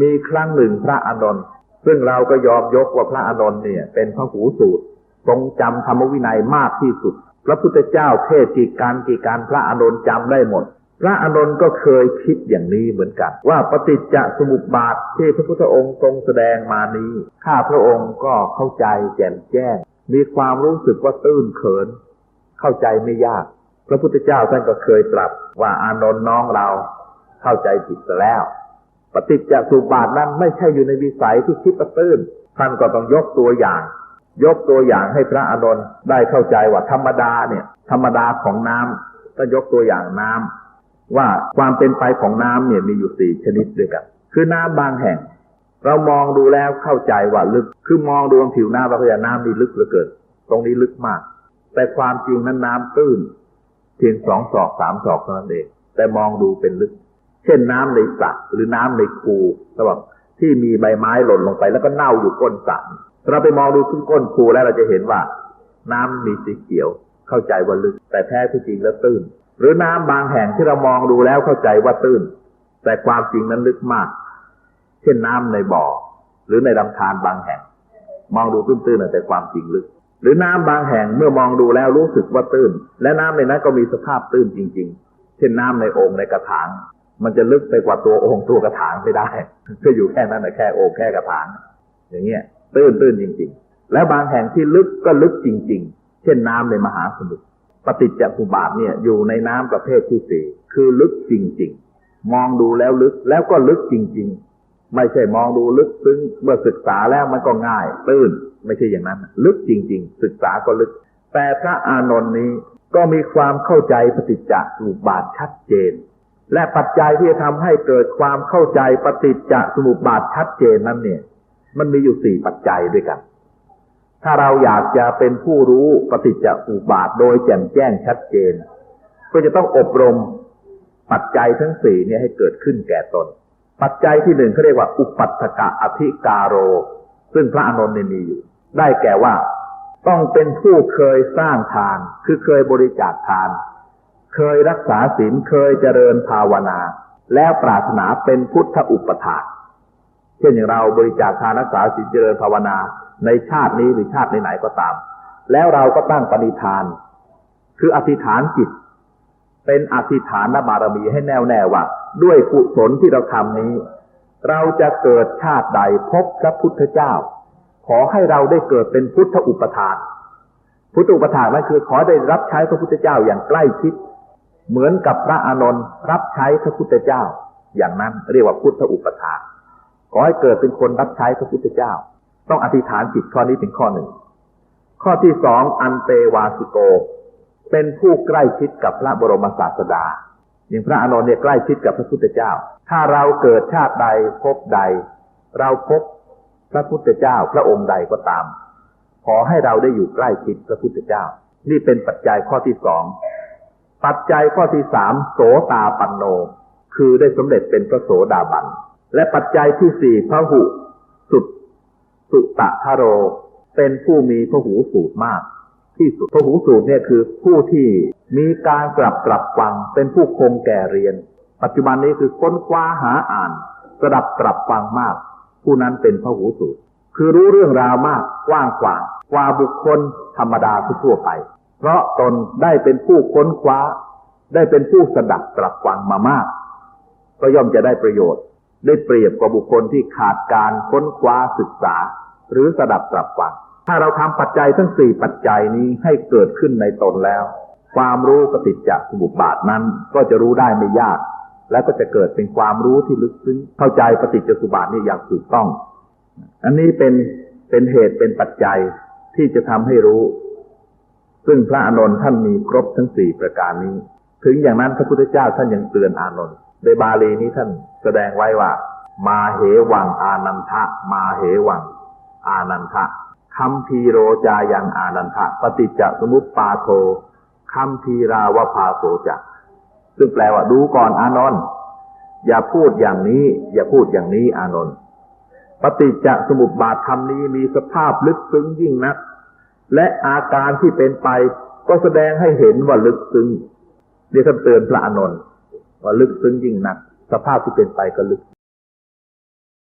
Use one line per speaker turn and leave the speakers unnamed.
มีครั้งหนึ่งพระอานนท์ซึ่งเราก็ยอมยกว่าพระอานนท์เนี่ย เป็นพระหูสูตร ทรงจำธรรมวินัยมากที่สุด พระพุทธเจ้าเทศกี่การกี่การพระอานนท์จำได้หมด พระอานนท์ก็เคยคิดอย่างนี้เหมือนกัน ว่าปฏิจจสมุปบาทที่พระพุทธองค์ทรงแสดงมานี้ข้าพระองค์ก็เข้าใจแจ่มแจ้ง มีความรู้สึกว่าตื้นเขิน เข้าใจไม่ยาก พระพุทธเจ้าท่านก็เคยตรัสว่าอานนท์น้องเราเข้าใจผิดไปแล้ว ปฏิจจสุบาทนั้นไม่ใช่อยู่ในวิสัยที่คิดประตื้นท่านก็ต้องยกตัวอย่าง ยกตัวอย่างให้พระอานนท์ได้เข้าใจว่าธรรมดาเนี่ย ธรรมดาของน้ำก็ยกตัวอย่างน้ำว่าความเป็นไปของน้ำเนี่ยมีอยู่สี่ชนิดด้วยกัน คือน้ำบางแห่ง เรามองดูแล้วเข้าใจว่าลึก คือมองดูบนผิวน้ำเราก็จะน้ำมีลึกเหลือเกินตรงนี้ลึกมาก แต่ความจริงนั้นน้ำตื้นเพียงสองศอกสามศอกเท่านั้นเองแต่มองดูเป็นลึก เช่นน้ำในสระหรือน้ำในคูระหว่างที่มีใบไม้หล่นลงไป แล้วก็เน่าอยู่ก้นสระเราไปมองดูที่ก้นคูแล้วเราจะเห็นว่า น้ำมีสีเขียว เข้าใจว่าลึก แต่แท้ที่จริงแล้วตื้น หรือน้ำบางแห่งที่เรามองดูแล้วเข้าใจว่าตื้น แต่ความจริงนั้นลึกมาก เช่นน้ำในบ่อ หรือในลำธารบางแห่ง มองดูตื้นๆแต่ความจริงลึก หรือน้ำบางแห่งเมื่อมองดูแล้วรู้สึกว่าตื้น และน้ำในนั้นก็มีสภาพตื้นจริง ๆ เช่นน้ำในโอ่งในกระถาง มันจะลึกไปกว่าตัวโอ่งตัวกระถางไม่ได้ ก็อยู่แค่นั้นนะแค่โอ่งแค่กระถาง อย่างเงี้ยตื้นตื้นจริง ๆ และบางแห่งที่ลึกก็ลึกจริง ๆ เช่นน้ำในมหาสมุทรปฏิจจสุบาทเนี่ยอยู่ในน้ำประเภทที่สี่คือลึกจริง ๆ มองดูแล้วลึกแล้วก็ลึกจริง ๆ ไม่ใช่มองดูลึกซึ้งเมื่อศึกษาแล้วมันก็ง่าย ตื้นไม่ใช่อย่างนั้น ลึกจริง ๆ ศึกษาก็ลึก แต่พระอานนท์นี้ก็มีความเข้าใจปฏิจจสุบาทชัดเจน และปัจจัยที่จะทำให้เกิดความเข้าใจปฏิจจสมุปบาทชัดเจนนั้นเนี่ย มันมีอยู่สี่ปัจจัยด้วยกัน ถ้าเราอยากจะเป็นผู้รู้ปฏิจจสมุปบาทโดยแจ่มแจ้งชัดเจน ก็จะต้องอบรมปัจจัยทั้งสี่เนี่ยให้เกิดขึ้นแก่ตน ปัจจัยที่หนึ่งเขาเรียกว่า อุปัฏฐกะอธิการโร ซึ่งพระอานนท์เนี่ยมีอยู่ ได้แก่ว่าต้องเป็นผู้เคยสร้างทาน คือเคยบริจาคทาน เคยรักษาศีลเคยเจริญภาวนา แล้วปรารถนาเป็นพุทธอุปถาเช่นอย่างเราบริจาคทานรักษาศีลเจริญภาวนาในชาตินี้หรือชาติไหนๆก็ตาม แล้วเราก็ตั้งปณิธาน คืออธิษฐานจิต เป็นอธิษฐานบารมีให้แน่วแน่ว่า ด้วยกุศลที่เราทำนี้ เราจะเกิดชาติใดพบพระพุทธเจ้า ขอให้เราได้เกิดเป็นพุทธอุปถาพุทธอุปถานั่นคือขอได้รับใช้พระพุทธเจ้าอย่างใกล้ชิด เหมือนกับพระอานนท์รับใช้พระพุทธเจ้า อย่างนั้นเรียกว่าพุทธอุปถาขอให้เกิดเป็นคนรับใช้พระพุทธเจ้า ต้องอธิษฐานจิตข้อนี้เป็นข้อหนึ่ง ข้อที่สองอันเตวาสิโก เป็นผู้ใกล้ชิดกับพระบรมศาสดาอย่างพระอานนท์เนี่ยใกล้ชิดกับพระพุทธเจ้า ถ้าเราเกิดชาติใดพบใด เราพบพระพุทธเจ้าพระองค์ใดก็ตาม ขอให้เราได้อยู่ใกล้ชิดพระพุทธเจ้า นี่เป็นปัจจัยข้อที่สอง ปัจจัยข้อที่สามโสตาปันโน คือได้สำเร็จเป็นพระโสดาบัน และปัจจัยที่สี่พระหุสุดสุตะทะโร เป็นผู้มีพระหูสูตรมาก ที่สุดพระหูสูตรเนี่ยคือผู้ที่มีการกลับกลับฟัง เป็นผู้คงแก่เรียน ปัจจุบันนี้คือค้นคว้าหาอ่านสดับกลับฟังมาก ผู้นั้นเป็นพระหูสูตร คือรู้เรื่องราวมากกว้างขวางกว่าบุคคลธรรมดาทั่วไป เพราะตนได้เป็นผู้ค้นคว้า ได้เป็นผู้สดับกลับฟังมามาก ก็ย่อมจะได้ประโยชน์ ได้เปรียบกว่าบุคคลที่ขาดการค้นคว้าศึกษา หรือสดับกลับฟัง ถ้าเราทำปัจจัยทั้งสี่ปัจจัยนี้ให้เกิดขึ้นในตนแล้ว ความรู้ปฏิจจสมุปบาทนั้นก็จะรู้ได้ไม่ยาก และก็จะเกิดเป็นความรู้ที่ลึกซึ้งเข้าใจปฏิจจสมุปบาทนี่อย่างถูกต้อง อันนี้เป็นเป็นเหตุเป็นปัจจัยที่จะทำให้รู้ ซึ่งพระอานนท์ท่านมีครบทั้งสี่ประการนี้ ถึงอย่างนั้นพระพุทธเจ้าท่านยังเตือนอานนท์ในบาลีนี้ท่านแสดงไว้ว่า มาเหวังอานันทะ มาเหวัง อานันทะคัมพีโรจายังอานันทะ ปฏิจจสมุปปาโทคัมพีราวพาโสจักซึ่งแปลว่าดูก่อนอานนท์อย่าพูดอย่างนี้ อย่าพูดอย่างนี้อานนท์ปฏิจจสมุปบาทธรรมนี้มีสภาพลึกซึ้งยิ่งนัก และอาการที่เป็นไปก็แสดงให้เห็นว่าลึกซึ้งเรียกเตือนพระอานนท์ว่าลึกซึ้งยิ่งหนัก สภาพที่เป็นไปก็ลึก